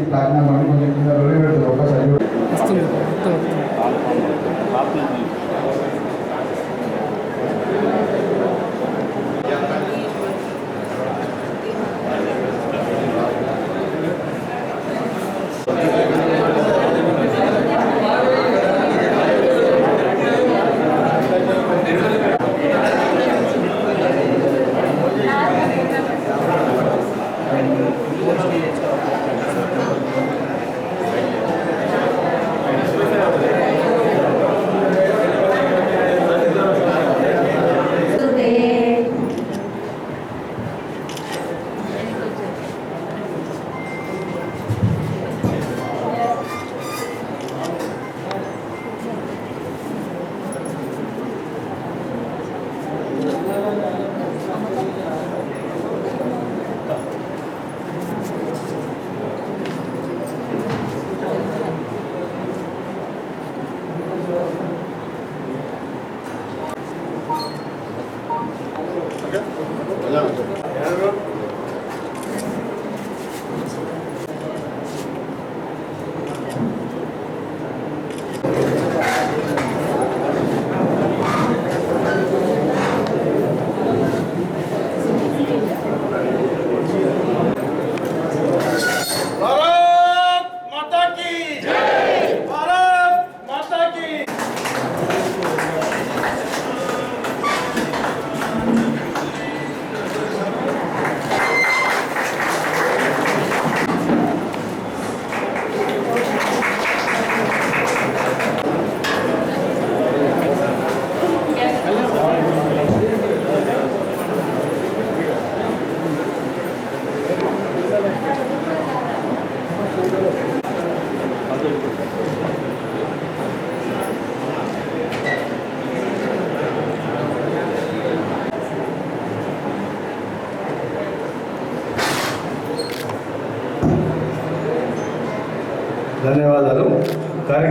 Platinum అని కొంచెం కింద రోలే పెడుతుంది ఒక్కసారి వస్తుంది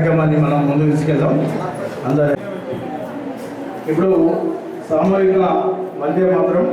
కార్యక్రమాన్ని మనం ముందు తీసుకెళ్దాం. అందరూ ఇప్పుడు సామూహిక వందే మాత్రం.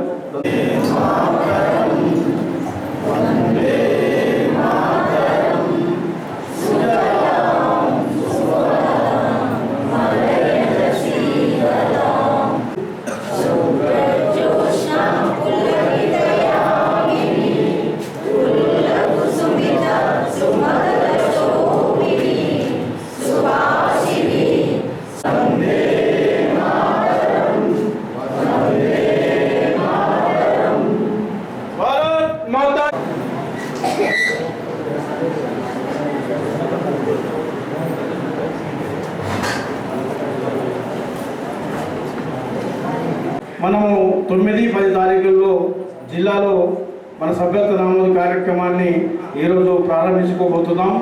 ఈరోజు ప్రారంభించుకోబోతున్నాం.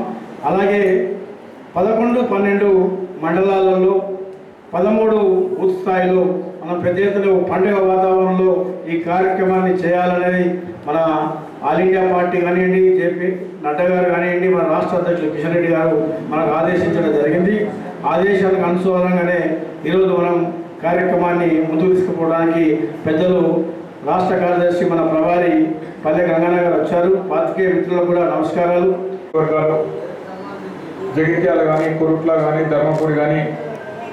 అలాగే పదకొండు పన్నెండు మండలాలలో పదమూడు బూత్ స్థాయిలో మన పెద్ద ఎత్తున పండుగ వాతావరణంలో ఈ కార్యక్రమాన్ని చేయాలనేది మన ఆల్ ఇండియా పార్టీ కానివ్వండి జేపీ నడ్డా గారు కానివ్వండి మన రాష్ట్ర అధ్యక్షులు కిషన్ రెడ్డి గారు మనకు ఆదేశించడం జరిగింది. ఆదేశాలకు అనుసూలంగానే ఈరోజు మనం కార్యక్రమాన్ని ముందుకు తీసుకుపోవడానికి పెద్దలు రాష్ట్ర కార్యదర్శి మన ప్రవారి పల్లె గంగన్న గారు వచ్చారు. పాతికేయ మిత్రులకు కూడా నమస్కారాలు. వర్గాలు జగిత్యాల కానీ కురుట్ల కానీ ధర్మపురి కానీ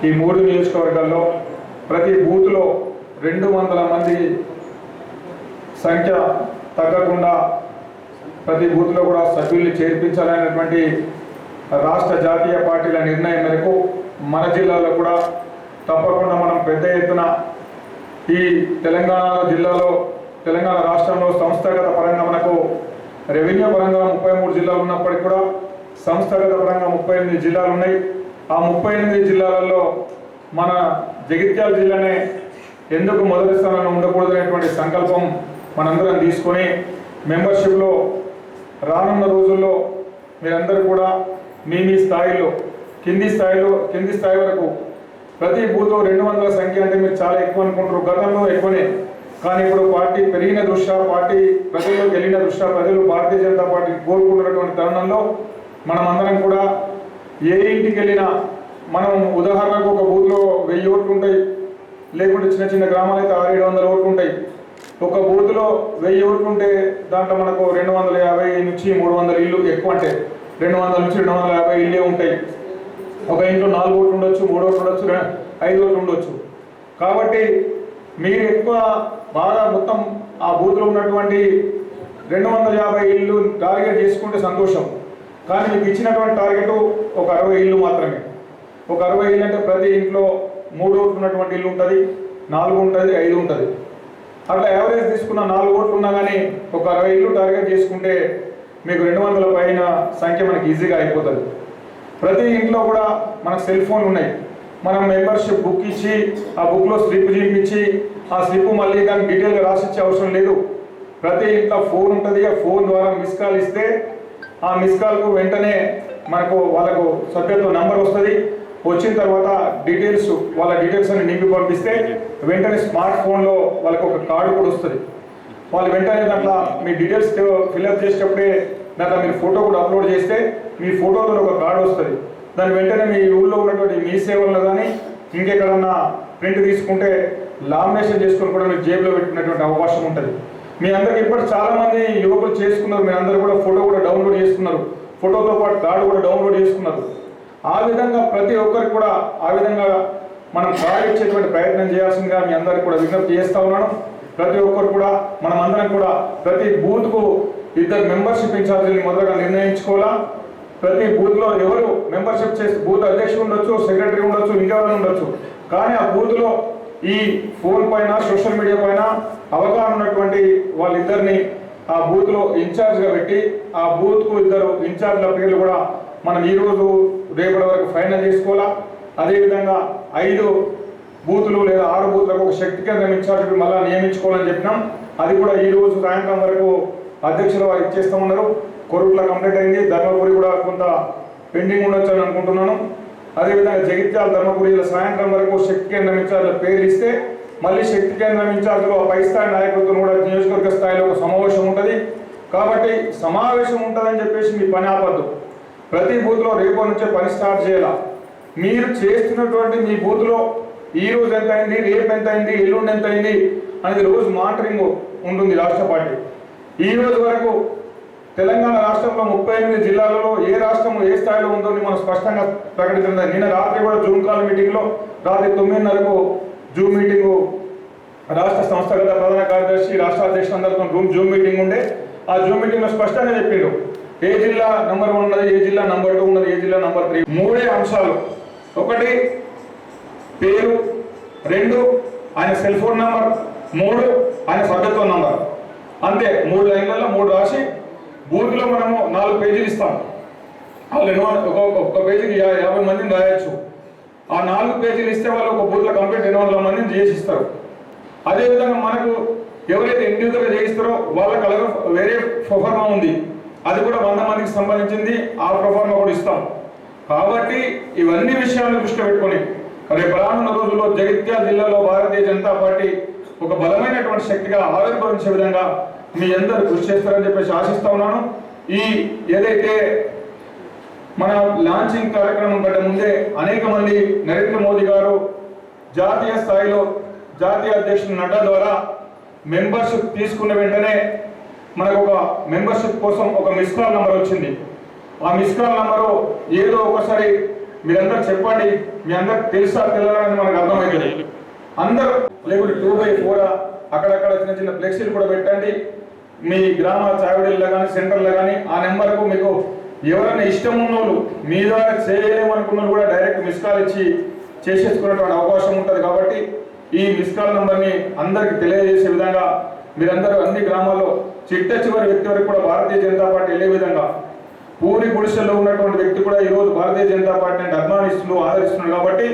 ఈ మూడు నియోజకవర్గాల్లో ప్రతి బూత్లో రెండు వందల మంది సంఖ్య తగ్గకుండా ప్రతి బూత్లో కూడా సభ్యుల్ని చేర్పించాలనేటువంటి రాష్ట్ర జాతీయ పార్టీల నిర్ణయం మేరకు మన జిల్లాలో కూడా తప్పకుండా మనం పెద్ద ఎత్తున ఈ తెలంగాణ జిల్లాలో తెలంగాణ రాష్ట్రంలో సంస్థాగత పరంగా మనకు రెవెన్యూ పరంగా ముప్పై మూడు జిల్లాలు ఉన్నప్పటికీ కూడా సంస్థాగత పరంగా ముప్పై ఎనిమిది జిల్లాలు ఉన్నాయి. ఆ ముప్పై ఎనిమిది జిల్లాలలో మన జగిత్యాల జిల్లానే ఎందుకు మొదటి స్థానంలో ఉండకూడదనేటువంటి సంకల్పం మనందరం తీసుకొని మెంబర్షిప్లో రానున్న రోజుల్లో మీరందరూ కూడా మీ మీ స్థాయిలో కింది స్థాయిలో కింది స్థాయి వరకు ప్రతి బూత్ రెండు వందల సంఖ్య అంటే మీరు చాలా ఎక్కువ అనుకుంటారు. గతంలో ఎక్కువనే. కానీ ఇప్పుడు పార్టీ పెరిగిన దృష్ట్యా పార్టీ ప్రజల్లోకి వెళ్ళిన దృష్ట్యా ప్రజలు భారతీయ జనతా పార్టీ కోరుకుంటున్నటువంటి తరుణంలో మనమందరం కూడా ఏ ఇంటికి వెళ్ళినా మనం ఉదాహరణకు ఒక బూత్లో వెయ్యి ఓట్లు ఉంటాయి. లేకుంటే చిన్న చిన్న గ్రామాలు అయితే ఆరు ఏడు వందల ఓట్లు ఉంటాయి. ఒక బూత్లో వెయ్యి ఓట్లు ఉంటే దాంట్లో మనకు రెండు వందల యాభై నుంచి మూడు వందల ఇల్లు ఎక్కువ అంటే రెండు వందల నుంచి రెండు వందల యాభై ఇల్లే ఉంటాయి. ఒక ఇంట్లో నాలుగు ఓట్లు ఉండొచ్చు మూడు ఓట్లు ఉండొచ్చు ఐదు ఓట్లు ఉండొచ్చు. కాబట్టి మీరు ఎక్కువ బాగా మొత్తం ఆ బూత్లో ఉన్నటువంటి రెండు వందల యాభై ఇల్లు టార్గెట్ చేసుకుంటే సంతోషం. కానీ మీకు ఇచ్చినటువంటి టార్గెట్ ఒక అరవై ఇల్లు మాత్రమే. ఒక అరవై ఇల్లు అంటే ప్రతి ఇంట్లో మూడు ఓట్లు ఉన్నటువంటి ఇల్లు ఉంటుంది నాలుగు ఉంటుంది ఐదు ఉంటుంది. అట్లా యావరేజ్ తీసుకున్న నాలుగు ఓట్లు ఉన్నా కానీ ఒక అరవై ఇల్లు టార్గెట్ చేసుకుంటే మీకు రెండు వందల పైన సంఖ్య మనకి ఈజీగా అయిపోతుంది. ప్రతి ఇంట్లో కూడా మనకు సెల్ ఫోన్ ఉన్నాయి. మనం మెంబర్షిప్ బుక్ ఇచ్చి ఆ బుక్లో స్లిప్ చూపించి ఆ స్లిప్ మళ్ళీ దాన్ని డీటెయిల్గా రాసిచ్చే అవసరం లేదు. ప్రతి ఇంట్లో ఫోన్ ఉంటుంది ఆ ఫోన్ ద్వారా మిస్ కాల్ ఇస్తే ఆ మిస్ కాల్కు వెంటనే మనకు వాళ్ళకు సభ్యత్వ నంబర్ వస్తుంది. వచ్చిన తర్వాత డీటెయిల్స్ వాళ్ళ డీటెయిల్స్ అన్ని నింపి పంపిస్తే వెంటనే స్మార్ట్ ఫోన్లో వాళ్ళకి ఒక కార్డు కూడా వస్తుంది. వాళ్ళు వెంటనే దాంట్లో మీ డీటెయిల్స్ ఫిల్అప్ చేసేటప్పుడే దాంట్లో మీరు ఫోటో కూడా అప్లోడ్ చేస్తే మీ ఫోటోతో ఒక కార్డు వస్తుంది. దాని వెంటనే మీ ఊళ్ళో ఉన్నటువంటి మీ సేవల్లో కానీ ఇంకెక్కడన్నా ప్రింట్ తీసుకుంటే లామినేషన్ చేసుకొని కూడా మీరు జేబులో పెట్టుకునేటువంటి అవకాశం ఉంటుంది. మీ అందరికి ఇప్పటి చాలామంది యువకులు చేసుకున్నారు. మీరు అందరూ కూడా ఫోటో కూడా డౌన్లోడ్ చేసుకున్నారు. ఫోటోతో పాటు కార్డు కూడా డౌన్లోడ్ చేసుకున్నారు. ఆ విధంగా ప్రతి ఒక్కరికి కూడా ఆ విధంగా మనం కార్డు ఇచ్చేటువంటి ప్రయత్నం చేయాల్సిందిగా మీ అందరికి కూడా విజ్ఞప్తి చేస్తా ఉన్నాను. ప్రతి ఒక్కరు కూడా మనం అందరం కూడా ప్రతి బూత్కు ఇద్దరు మెంబర్షిప్ ఇన్ఛార్జీని మొదటగా నిర్ణయించుకోవాలా? ప్రతి బూత్లో ఎవరు మెంబర్షిప్ చేసి బూత్ అధ్యక్షుడు ఉండొచ్చు సెక్రటరీ ఉండొచ్చు ఇంకెవరైనా ఉండొచ్చు. కానీ ఆ బూత్లో ఈ ఫోన్ పైన సోషల్ మీడియా పైన అవగాహన ఉన్నటువంటి వాళ్ళిద్దరిని ఆ బూత్లో ఇన్ఛార్జ్గా పెట్టి ఆ బూత్కు ఇద్దరు ఇన్ఛార్జ్ల పేర్లు కూడా మనం ఈ రోజు రేపటి వరకు ఫైనల్ చేసుకోవాలా? అదేవిధంగా ఐదు బూతులు లేదా ఆరు బూతులకు ఒక శక్తి కేంద్రం ఇన్ఛార్జ్ మళ్ళీ నియమించుకోవాలని చెప్పినాం. అది కూడా ఈ రోజు సాయంత్రం వరకు అధ్యక్షులు వారు ఇచ్చేస్తూ ఉన్నారు కొరుట్ల కంప్లీట్ అయింది. ధర్మపురి కూడా కొంత పెండింగ్ ఉండొచ్చు అని అనుకుంటున్నాను. అదేవిధంగా జగిత్యాల ధర్మపురి సాయంత్రం వరకు శక్తి కేంద్రం ఇన్ఛార్జ్ల పేర్లు ఇస్తే మళ్ళీ శక్తి కేంద్రం ఇన్ఛార్జ్లో పై స్థాయి నాయకులతో కూడా నియోజకవర్గ స్థాయిలో ఒక సమావేశం ఉంటుంది. కాబట్టి సమావేశం ఉంటుందని చెప్పేసి మీ పని ఆపద్దు. ప్రతి బూత్లో రేపు నుంచే పని స్టార్ట్ చేయాల? మీరు చేస్తున్నటువంటి మీ బూత్లో ఈ రోజు ఎంత అయింది రేపు ఎంత అయింది ఎల్లుండి ఎంత అయింది అనేది రోజు మానిటరింగ్ ఉంటుంది రాష్ట్ర పార్టీ. ఈ రోజు వరకు తెలంగాణ రాష్ట్రంలో ముప్పై ఎనిమిది జిల్లాలలో ఏ రాష్ట్రం ఏ స్థాయిలో ఉందో అని మనం స్పష్టంగా ప్రకటించింది నిన్న రాత్రి కూడా జూమ్ కాల్ మీటింగ్లో రాత్రి తొమ్మిదిన్నరకు జూమ్ మీటింగు రాష్ట్ర సంస్థగత ప్రధాన కార్యదర్శి రాష్ట్ర అధ్యక్షులందరితో రూమ్ జూమ్ మీటింగ్ ఉండే. ఆ జూమ్ మీటింగ్లో స్పష్టంగా చెప్పిండు ఏ జిల్లా నంబర్ వన్ ఉన్నది ఏ జిల్లా నంబర్ టూ ఉన్నది ఏ జిల్లా నంబర్ త్రీ మూడే అంశాలు. ఒకటి పేరు. రెండు ఆయన సెల్ ఫోన్ నంబర్. మూడు ఆయన సభ్యత్వ నంబర్. అంతే మూడు లైన్లలో మూడు రాసి బూత్లో మనము నాలుగు పేజీలు ఇస్తాం. వాళ్ళు ఒక్కొక్క ఒక పేజీకి యాభై మందిని రాయొచ్చు. ఆ నాలుగు పేజీలు ఇస్తే వాళ్ళు ఒక బూత్లో కంప్లీట్ ఎన్ని వందల మందిని చేసిస్తారు. అదేవిధంగా మనకు ఎవరైతే ఇండివిజువల్గా చేయిస్తారో వాళ్ళకి అలాగే వేరే ప్రొఫార్మా ఉంది. అది కూడా వంద మందికి సంబంధించింది ఆ ప్రొఫార్మా కూడా ఇస్తాం. కాబట్టి ఇవన్నీ విషయాలను దృష్టి పెట్టుకొని రేపు రానున్న రోజుల్లో జగిత్యాల జిల్లాలో భారతీయ జనతా పార్టీ ఒక బలమైనటువంటి శక్తిగా ఆవిర్భవించే విధంగా మీ అందరూ కృషి చేస్తారని చెప్పేసి ఆశిస్తా ఉన్నాను. ఈ ఏదైతే మన లాంచింగ్ కార్యక్రమం కంటే ముందే అనేక మంది నరేంద్ర మోదీ గారు జాతీయ స్థాయిలో జాతీయ అధ్యక్షుడు నడ్డా ద్వారా మెంబర్షిప్ తీసుకున్న వెంటనే మనకు ఒక మెంబర్షిప్ కోసం ఒక మిస్ కాల్ నంబర్ వచ్చింది. ఆ మిస్ కాల్ నంబరు ఏదో ఒకసారి మీరందరూ చెప్పండి. మీ అందరికి తెలుసా తెలియాలని మనకు అర్థమవుతుంది. అందరూ లేకుంటే టూ బై ఫోర్ అక్కడక్కడ చిన్న చిన్న ఫ్లెక్సీలు కూడా పెట్టండి. మీ గ్రామ చావిడీల్లో కానీ సెంటర్లో కానీ ఆ నెంబర్కు మీకు ఎవరైనా ఇష్టం ఉన్నోళ్ళు మీ ద్వారా చేయలేమనుకున్న వాళ్ళు కూడా డైరెక్ట్ మిస్ కాల్ ఇచ్చి చేసేసుకునేటువంటి అవకాశం ఉంటుంది కాబట్టి ఈ మిస్ కాల్ నెంబర్ని అందరికి తెలియజేసే విధంగా మీరందరూ అన్ని గ్రామాల్లో చిట్ట చివరి వ్యక్తి వరకు కూడా భారతీయ జనతా పార్టీ వెళ్ళే విధంగా పూరి గుడిసెల్లో ఉన్నటువంటి వ్యక్తి కూడా ఈరోజు భారతీయ జనతా పార్టీని అభిమానిస్తున్నారు ఆదరిస్తున్నారు కాబట్టి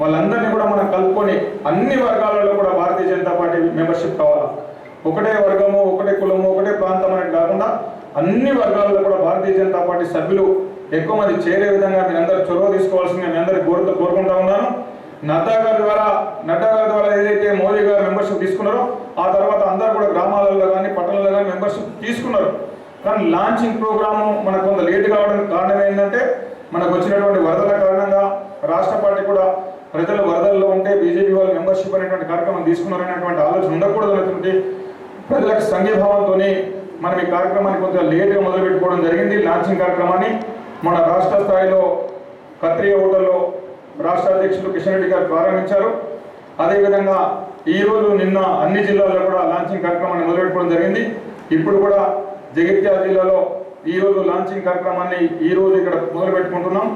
వాళ్ళందరినీ కూడా మనం కలుపుకొని అన్ని వర్గాలలో కూడా భారతీయ జనతా పార్టీ మెంబర్షిప్ కావాలా. ఒకటే వర్గము ఒకటే కులము ఒకటే ప్రాంతం అనేది కాకుండా అన్ని వర్గాలలో కూడా భారతీయ జనతా పార్టీ సభ్యులు ఎక్కువ మంది చేరే విధంగా మీరందరూ చొరవ తీసుకోవాల్సిందిగా మీ అందరికి కోరుతూ కోరుకుంటా ఉన్నాను. నడ్డా గారి ద్వారా నడ్డా గారి ద్వారా ఏదైతే మోదీ గారు మెంబర్షిప్ తీసుకున్నారో ఆ తర్వాత అందరూ కూడా గ్రామాలలో కానీ పట్టణాలలో కానీ మెంబర్షిప్ తీసుకున్నారు. కానీ లాంచింగ్ ప్రోగ్రాము మనకు కొంత లేట్ కావడానికి కారణం ఏంటంటే మనకు వచ్చినటువంటి వరదల కారణంగా రాష్ట్ర పార్టీ కూడా ప్రజలు వరదల్లో ఉంటే బీజేపీ వాళ్ళు మెంబర్షిప్ అనేటువంటి కార్యక్రమం తీసుకున్నారనేటువంటి ఆలోచన ఉండకూడదు అనేటువంటి ప్రజలకు సంఘీభావంతోనే మనం ఈ కార్యక్రమాన్ని కొంచెం లేట్గా మొదలు పెట్టుకోవడం జరిగింది. లాంచింగ్ కార్యక్రమాన్ని మన రాష్ట్ర స్థాయిలో కత్రియ హోటల్లో రాష్ట్ర అధ్యక్షులు కిషన్ రెడ్డి గారు ప్రారంభించారు. అదేవిధంగా ఈ రోజు నిన్న అన్ని జిల్లాల్లో కూడా లాంచింగ్ కార్యక్రమాన్ని మొదలుపెట్టుకోవడం జరిగింది. ఇప్పుడు కూడా జగిత్యాల జిల్లాలో ఈ రోజు లాంచింగ్ కార్యక్రమాన్ని ఈ రోజు ఇక్కడ మొదలు పెట్టుకుంటున్నాం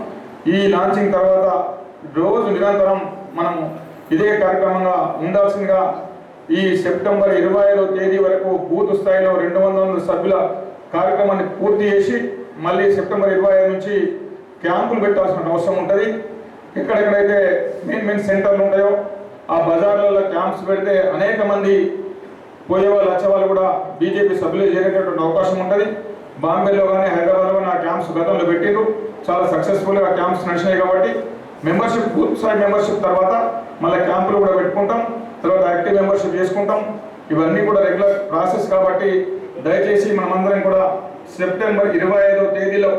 ఈ లాంచింగ్ తర్వాత రోజు నిరంతరం మనం ఇదే కార్యక్రమంగా ఉండాల్సిందిగా ఈ సెప్టెంబర్ ఇరవై ఐదో తేదీ వరకు బూత్ స్థాయిలో రెండు వందల సభ్యుల కార్యక్రమాన్ని పూర్తి చేసి మళ్ళీ సెప్టెంబర్ ఇరవై ఐదు నుంచి క్యాంపులు పెట్టాల్సిన అవసరం ఉంటుంది. ఎక్కడెక్కడైతే మెయిన్ మెయిన్ సెంటర్లు ఉంటాయో ఆ బజార్లలో క్యాంప్స్ పెడితే అనేక మంది పోయే వాళ్ళు వచ్చే వాళ్ళు కూడా బీజేపీ సభ్యులు చేరేటటువంటి అవకాశం ఉంటుంది. బాంబేలో కానీ హైదరాబాద్లో కానీ ఆ క్యాంప్స్ గతంలో పెట్టిండ్రు చాలా సక్సెస్ఫుల్గా క్యాంప్స్ నడిచినాయి కాబట్టి మెంబర్షిప్ గ్రూప్ స్థాయి మెంబర్షిప్ తర్వాత మళ్ళీ క్యాంపులు కూడా పెట్టుకుంటాం తర్వాత యాక్టివ్ మెంబర్షిప్ చేసుకుంటాం. ఇవన్నీ కూడా రెగ్యులర్ ప్రాసెస్ కాబట్టి దయచేసి మనమందరం కూడా సెప్టెంబర్ ఇరవై ఐదో తేదీలో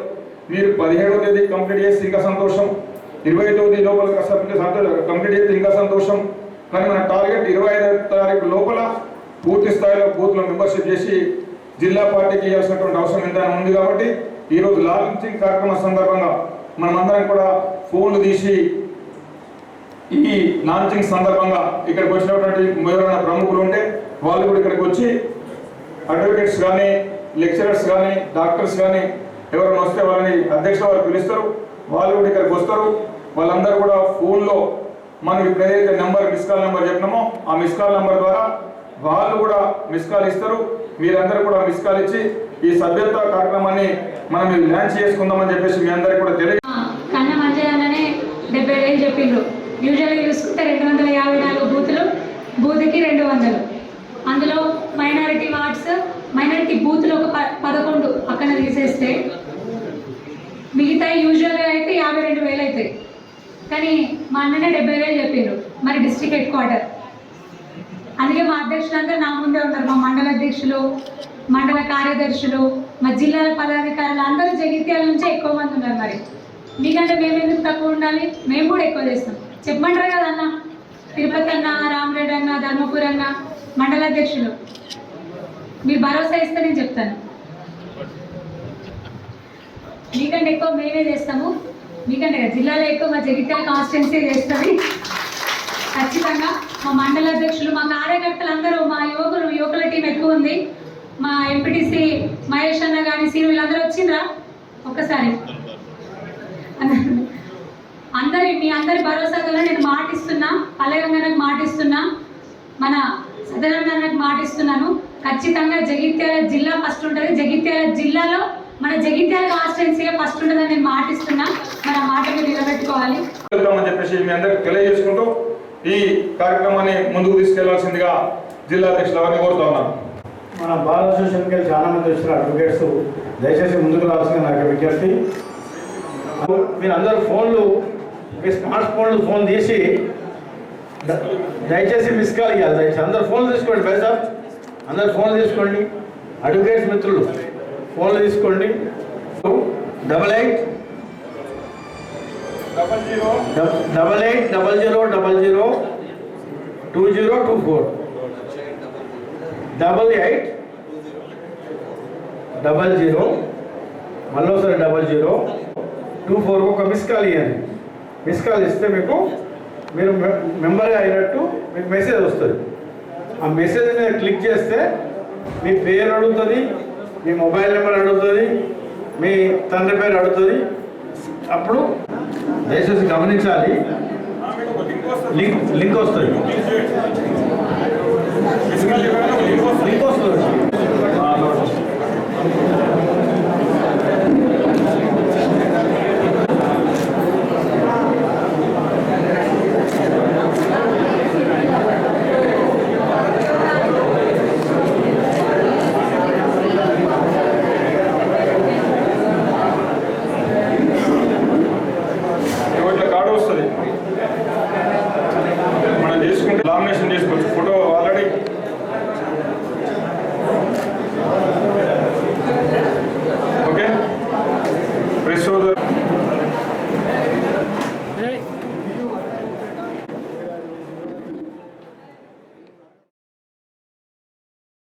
మీరు పదిహేడో తేదీ కంప్లీట్ చేస్తే ఇంకా సంతోషం. ఇరవై తొమ్మిది లోపల కంప్లీట్ చేస్తే ఇంకా సంతోషం. కానీ మన టార్గెట్ ఇరవై ఐదో తారీఖు లోపల పూర్తి స్థాయిలో బూత్లో మెంబర్షిప్ చేసి జిల్లా పార్టీకి ఇవ్వాల్సినటువంటి అవసరం ఎంత ఉంది కాబట్టి ఈరోజు లాంచింగ్ కార్యక్రమం సందర్భంగా మనమందరం కూడా ఫోన్లు తీసి ఈ లాంచింగ్ సందర్భంగా ఇక్కడికి వచ్చినటువంటి ఎవరైనా ప్రముఖులు ఉంటే వాళ్ళు కూడా ఇక్కడికి వచ్చి అడ్వకేట్స్ కానీ లెక్చరర్స్ కానీ డాక్టర్స్ కానీ ఎవరైనా వస్తే వాళ్ళని అధ్యక్షుల వారు పిలుస్తారు. వాళ్ళు కూడా ఇక్కడికి వస్తారు. వాళ్ళందరూ కూడా ఫోన్లో మనం ఇప్పుడు ఏదైతే నెంబర్ మిస్ కాల్ నెంబర్ చెప్పినామో ఆ మిస్ కాల్ నెంబర్ ద్వారా వాళ్ళు కూడా మిస్ కాల్ ఇస్తారు. మీరందరూ కూడా మిస్ కాల్ ఇచ్చి ఈ సభ్యత్వ కార్యక్రమాన్ని మనం లాంచ్ చేసుకుందామని చెప్పేసి మీ అందరికీ కూడా తెలియ కన్న మంచిదననే డెబ్బై వేలు చెప్పిండ్రు యూజువల్గా చూసుకుంటే రెండు వందల యాభై నాలుగు బూతులు బూత్కి రెండు వందలు. అందులో మైనారిటీ వార్డ్స్ మైనారిటీ బూతులు ఒక పదకొండు పక్కన తీసేస్తే మిగతా యూజువల్గా అయితే యాభై రెండు వేలు అవుతాయి. కానీ మా అన్ననే డెబ్బై వేలు చెప్పిండ్రు మరి డిస్ట్రిక్ట్ హెడ్ క్వార్టర్. అందుకే మా అధ్యక్షులందరూ నా ముందే ఉన్నారు మా మండల అధ్యక్షులు మండల కార్యదర్శులు మా జిల్లాల పదాధికారులు అందరూ జగిత్యాల నుంచే ఎక్కువ మంది ఉన్నారు మరి. మీకంటే మేము ఎందుకు తక్కువ ఉండాలి? మేము కూడా ఎక్కువ చేస్తాం. చెప్పమంటారు కదా అన్న? తిరుపతి అన్న రామరెడ్డి అన్న ధర్మపురి అన్న మండల అధ్యక్షులు. మీరు భరోసా ఇస్తే నేను చెప్తాను. మీకంటే ఎక్కువ మేమే చేస్తాము. మీకంటే జిల్లాలో ఎక్కువ మా జగిత్యాల కాన్స్టిట్యున్సీ చేస్తుంది. ఖచ్చితంగా మా మండల అధ్యక్షులు మా కార్యకర్తలు అందరూ మా యువకులు యువకుల టీం ఎక్కువ ఉంది. మా ఎంపీటీసీ మహేష్ అన్న కానీ సీను వీళ్ళందరూ వచ్చిందా ఒక్కసారి. అందరి మీ అందరి భరోసాతో నేను మాటిస్తున్నా పల్లెరంగానికి మాటిస్తున్నా మన సదరంగానికి మాటిస్తున్నాను. ఖచ్చితంగా జగిత్యాల జిల్లా ఫస్ట్ ఉంటుంది. జగిత్యాల జిల్లాలో మన జగిత్యాల కాన్స్టిట్యున్సీగా ఫస్ట్ ఉంటుందని నేను మాటిస్తున్నా. మన మాట మీరు నిలబెట్టుకోవాలి చెప్పేసి మీ అందరికి తెలియజేసుకుంటూ ఈ కార్యక్రమాన్ని ముందుకు తీసుకెళ్ళాల్సిందిగా జిల్లా అధ్యక్షులు వారిని కోరుతా ఉన్నాను. మన అసోసియేషన్కి వెళ్ళి చాలా మంది వచ్చిన అడ్వకేట్స్ దయచేసి ముందుకు రావాల్సిన నాకు విజ్ఞప్తి. మీరు అందరూ ఫోన్లు మీ స్మార్ట్ ఫోన్లు ఫోన్ తీసి దయచేసి మిస్ కాల్ ఇవ్వాలి దయచేసి అందరు ఫోన్లు తీసుకోండి సార్. అందరు ఫోన్లు తీసుకోండి. అడ్వకేట్స్ మిత్రులు ఫోన్లు తీసుకోండి. Double eight. Double zero. Double eight double zero double zero two zero two four. Double eight double zero మళ్ళీసారి double zero. Two four ఒక మిస్ కాల్ ఇవ్వండి మిస్ కాల్ ఇస్తే మీకు మీరు మె- మెంబర్ అయినట్టు మీకు మెసేజ్ వస్తుంది. ఆ మెసేజ్ మీద క్లిక్ చేస్తే మీ పేరు అడుగుతుంది మీ మొబైల్ నెంబర్ అడుగుతుంది మీ తండ్రి పేరు అడుగుతుంది. అప్పుడు దయచేసి గమనించాలి. లింక్ లింక్ వస్తుంది. లింక్ వస్తుంది.